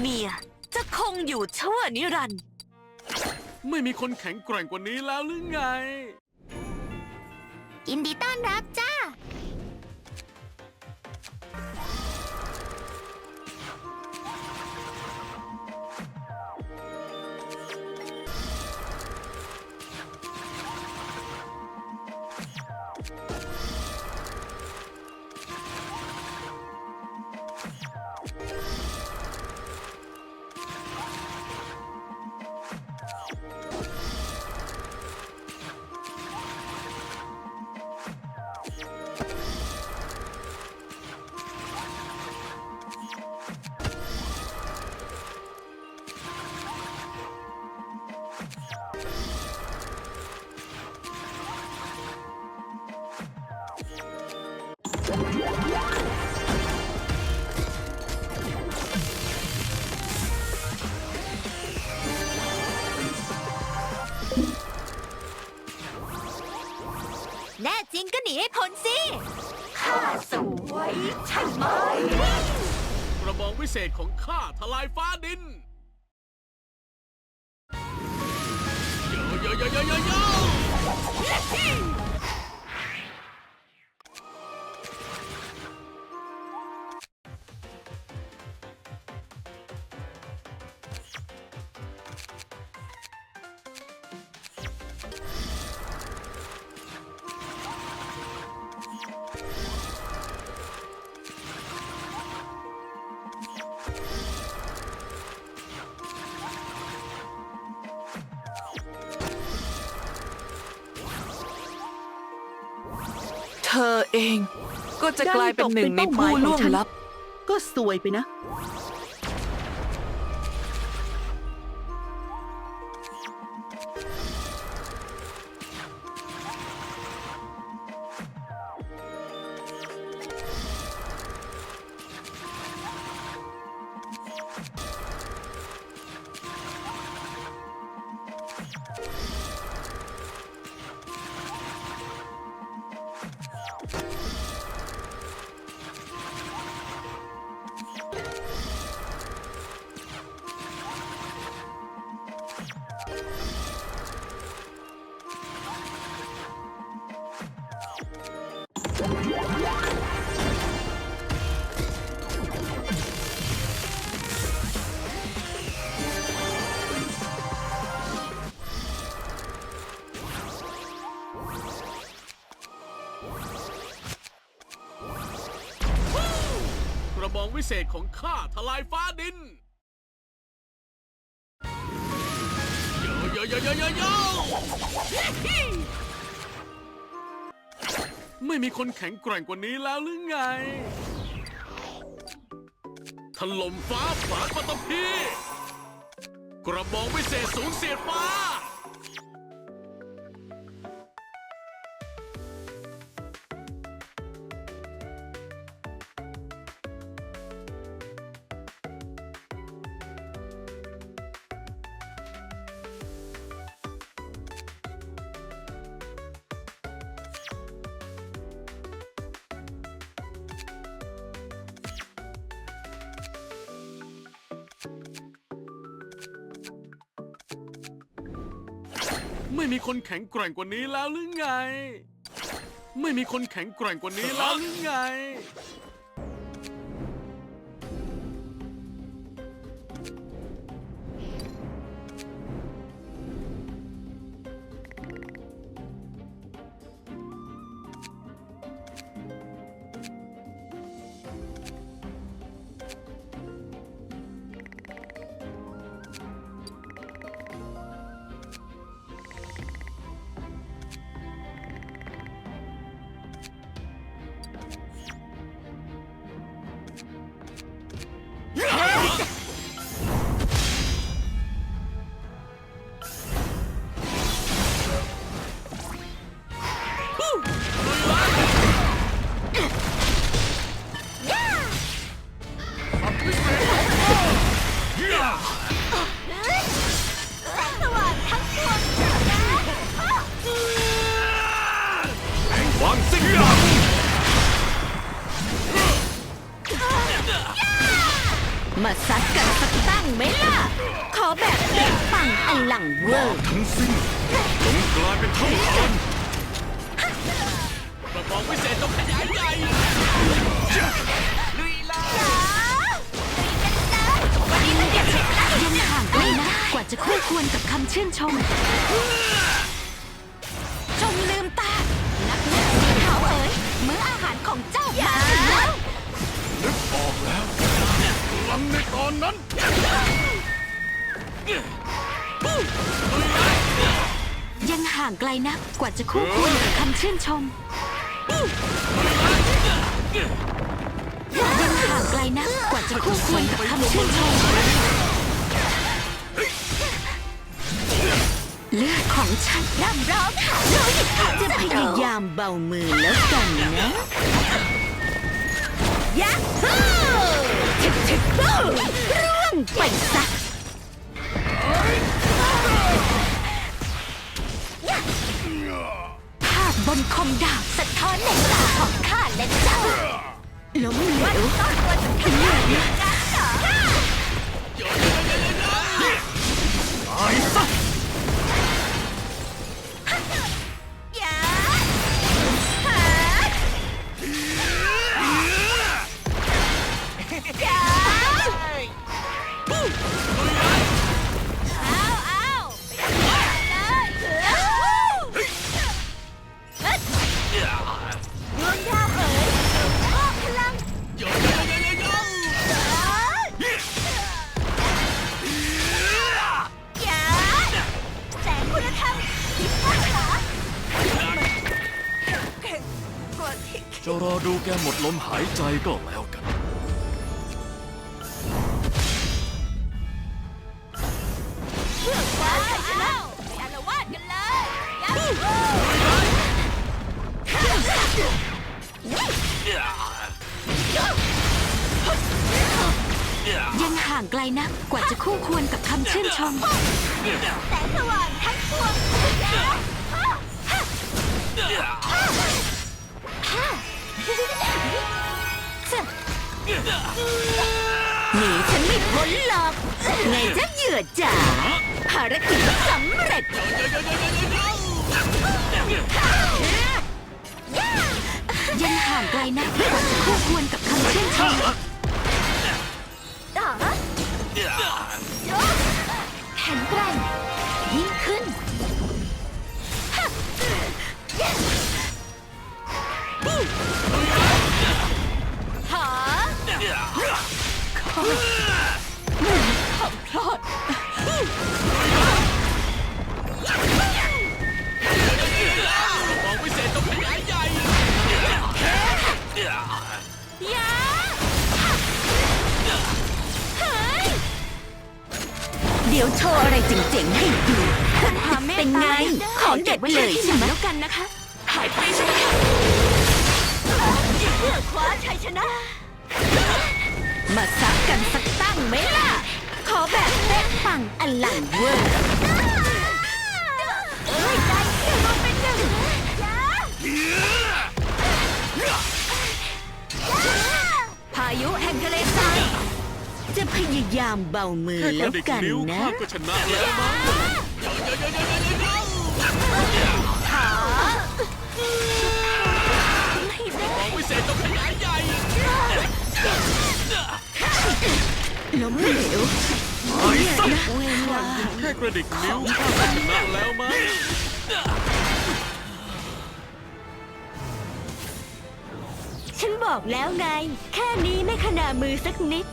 เมียจะคงอยู่ชั่วนิรันดร์ไม่มีคนแข็งแกร่งกว่านี้แล้วหรือไง ยินดีต้อนรับจ้า แน่จริงก็หนีให้พ้นสิ ข้าสวยใช่ไหม กระบองวิเศษของข้าทลายฟ้าดินโยโยโยโยโยโย เธอเอง ก็จะกลายเป็นหนึ่งในผู้ล่วงลับ ก็สวยไปนะ กระบองวิเศษของข้าทลายฟ้าดินโยโยโยโยโยโย ไม่มีคนแข็งแกร่งกว่านี้แล้วหรือไง ถล่มฟ้าผาปัตตภีกระบองวิเศษสูงเสียดฟ้า ไม่มีคนแข็งแกร่งกว่านี้แล้วหรือไง ไม่มีคนแข็งแกร่งกว่านี้แล้วหรือไง ความสิ้นหวังมาซัดกันสักตั้งไหมล่ะ ขอแบบเป๊ะปังอลังเวอร์ ทั้งสิ้นจงกลายเป็นเท่าทาน กอกวิเศษต้องขยายใหญ่ลุยังห่างไกลนะกว่าจะคู่ควรกับคำชื่นชม จงลืมตา นักเล่นสีขาวเอ๋ยมื้ออาหารของเจ้ามาถึงแล้วนึกออกแล้วพลังในตอนนั้นยังห่างไกลนักกว่าจะคู่ควรกับคำชื่นชม ยังห่างไกลนักกว่าจะคู่ควรกับคำชื่นชมเลือดของฉันร่ำร้องหาเลยจะพยายามเบามือแล้วกันนะยะฮูทิกทิกบูร่วงไปซะภาพบนคมดาบ สะท้อนในตาข ดวงดาวเอ๋ยมอบพลังโย่าแสงคุณธรรมพิพากษาจะรอดูแกหมดลมหายใจก็แล้วกัน ห่างไกลนักกว่าจะคู่ควรกับคำชื่นชม แสงสว่างทั้งปวงหนีฉันไม่พ้นหรอกไงจะเหยื่อจ๋าภารกิจสำเร็จ ยังห่างไกลนักกว่าจะคู่ควรกับคำชื่นชม ต่อ Ah! เจ๋งๆให้ดูเป็นไง ของเด็ดเลยใช่ไหมแล้วกันนะคะ หายไปใช่ไหมคะเพื่อคว้าชัยชนะ มาซักกันสักตั้งไหมล่ะ ขอแบบเป๊ะปังอลังเวอร์เอ้ยใจเที่ยวรวมเป็นหนึ่งอย่าพายุแห่งทะเลทราย จะพยายามเบามือแค่กแล้ระวดิกกันนิ้วนะ ข้าก็ชนะแล้วมั้งบอกวิเศษต้องขยายใหญ่ล้มเหลวตายซะเวลาแค่กระดิกนิ้วข้าก็ชนะแล้วมั้งฉันบอกแล้วไง แค่นี้ไม่ขนามือสักนิด